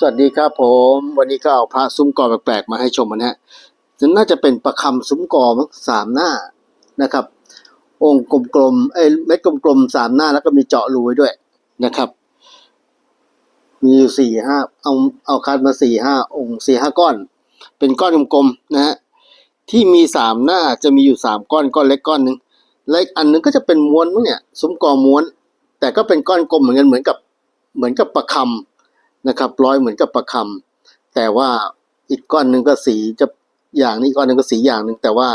สวัสดีครับผม วันนี้ก็เอาพระซุ้มกอแปลกๆมาให้ชมนะฮะน่าจะเป็นประคำซุ้มกอมั้งสามหน้านะครับ องค์กลมๆเอ้เม็ดกลมๆสามหน้าแล้วก็มีเจาะรูไว้ด้วยนะครับ มีอยู่สี่ห้าเอาเอาคัดมาสี่ห้าองค์สี่ห้าก้อน เป็นก้อนกลมๆนะฮะที่มีสามหน้าจะมีอยู่สามก้อนก้อนเล็กก้อนหนึ่งและอีกอันหนึงก็จะเป็นม้วนมั้งเนี่ยซุ้มกอม้วน แต่ก็เป็นก้อนกลมเหมือนกันเหมือนกับเหมือนกับประคำ นะครับร้อยเหมือนกับประคำแต่ว่าอีกก้อนหนึ่งก็สีจะอย่างนี้ก้อนหนึ่งก็สีอย่างหนึ่งแต่ว่า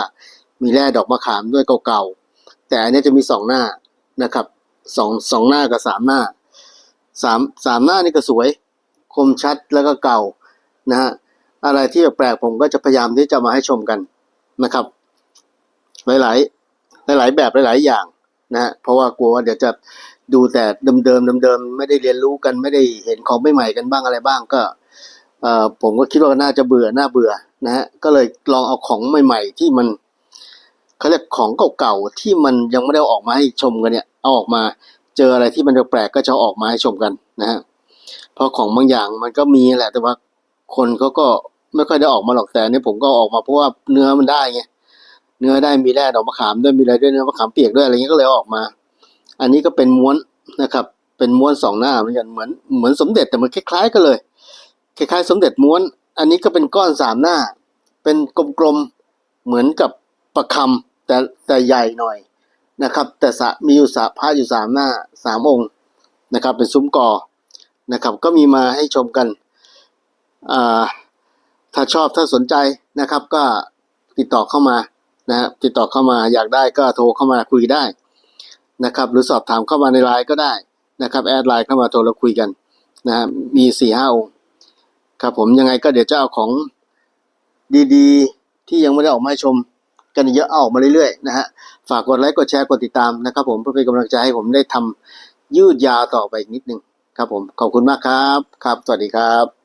มีแร่ดอกมะขามด้วยเก่าๆแต่อันนี้จะมีสองหน้านะครับสองสองหน้ากับสามหน้าสามสามหน้านี่ก็สวย คมชัดแล้วก็เก่านะฮะอะไรที่แปลกผมก็จะพยายามที่จะมาให้ชมกันนะครับ หลาย ๆ หลาย ๆ แบบหลาย ๆ อย่างนะฮะเพราะว่ากลัวว่าเดี๋ยวจะ ดูแต่เดิมๆเดิมๆไม่ได้เรียนรู้กันไม่ได้เห็นของใหม่ๆกันบ้างอะไรบ้างก็เอ่อผมก็คิดว่าน่าจะเบื่อน่าเบื่อนะฮะก็เลยลองเอาของใหม่ ๆ ที่มันเขาเรียกของเก่าๆที่มันยังไม่ได้ออกมาให้ชมกันเนี่ยเอาออกมาเจออะไรที่มันแปลกๆก็จะออกมาให้ชมกันนะฮะเพราะของบางอย่างมันก็มีแหละแต่ว่าคนเขาก็ไม่ค่อยได้ออกมาหรอกแต่นี่ผมก็ออกมาเพราะว่าเนื้อมันได้ไงเนื้อได้มีแร่ดอกมะขามด้วยมีอะไรด้วยเนื้อมะขามเปียกด้วยอะไรเงี้ยก็เลยออกมา อันนี้ก็เป็นม้วนนะครับ เป็นม้วนสองหน้าเหมือนกันเหมือนเหมือนสมเด็จแต่มันคล้ายๆกันเลย คล้ายๆ สมเด็จม้วน อันนี้ก็เป็นก้อนสามหน้า เป็นกลมๆเหมือนกับประคำแต่แต่ใหญ่หน่อยนะครับ แต่สะมีอยู่สะพระอยู่สามหน้าสามองค์นะครับ เป็นซุ้มกอนะครับ ก็มีมาให้ชมกันอ่าถ้าชอบถ้าสนใจนะครับ ก็ติดต่อเข้ามานะฮะติดต่อเข้ามาอยากได้ก็โทรเข้ามาคุยได้ นะครับ หรือสอบถามเข้ามาในไลน์ก็ได้นะครับแอดไลน์เข้ามาโทรแล้วคุยกันนะฮะมีสี่ห้าองค์ครับผมยังไงก็เดี๋ยวจะเอาของดีๆ ที่ยังไม่ได้ออกมาให้ชมกันเยอะเอาออกมาเรื่อยๆนะฮะฝากกดไลค์กดแชร์กดติดตามนะครับผมเพื่อเป็นกำลังใจให้ผมได้ทำยืดยาวต่อไปอีกนิดนึงครับผมขอบคุณมากครับครับ สวัสดีครับ